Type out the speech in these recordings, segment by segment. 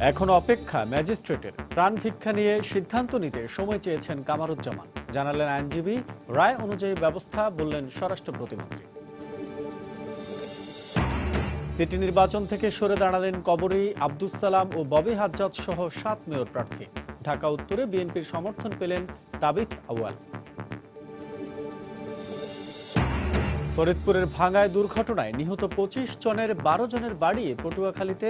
এখন অপেক্ষা ম্যাজিস্ট্রেটের। প্রাণ ভিক্ষা নিয়ে সিদ্ধান্ত নিতে সময় চেয়েছেন কামারুজ্জামান। জানালেন আইনজীবী, রায় অনুযায়ী ব্যবস্থা বললেন স্বরাষ্ট্র প্রতিমন্ত্রী। সিটি নির্বাচন থেকে সরে দাঁড়ালেন কবরী আব্দুস সালাম ও ববি হাজ্জাদ সহ সাত মেয়র প্রার্থী। ঢাকা উত্তরে বিএনপির সমর্থন পেলেন তাবিথ আউয়াল। ফরিদপুরের ভাঙ্গায় দুর্ঘটনায় নিহত পঁচিশ জনের, বারো জনের বাড়ি পটুয়াখালীতে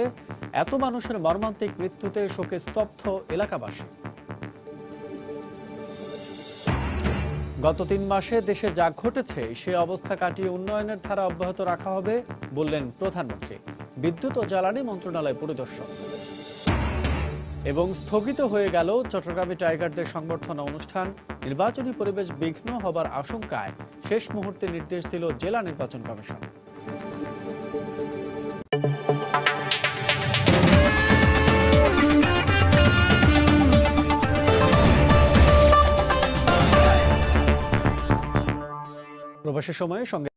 এত মানুষের মর্মান্তিক মৃত্যুতে শোকে স্তব্ধ এলাকাবাসী। গত তিন মাসে দেশে যা ঘটেছে, সে অবস্থা কাটিয়ে উন্নয়নের ধারা অব্যাহত রাখা হবে বললেন প্রধানমন্ত্রী। বিদ্যুৎ ও জ্বালানি মন্ত্রণালয় পরিদর্শন এবং স্থগিত হয়ে গেল চট্টগ্রামে টাইগারদের সংবর্ধনা অনুষ্ঠান। নির্বাচনী পরিবেশ বিঘ্ন হবার আশঙ্কায় শেষ মুহূর্তে নির্দেশ দিল জেলা নির্বাচন কমিশন। প্রবাসের সময়ে সঙ্গে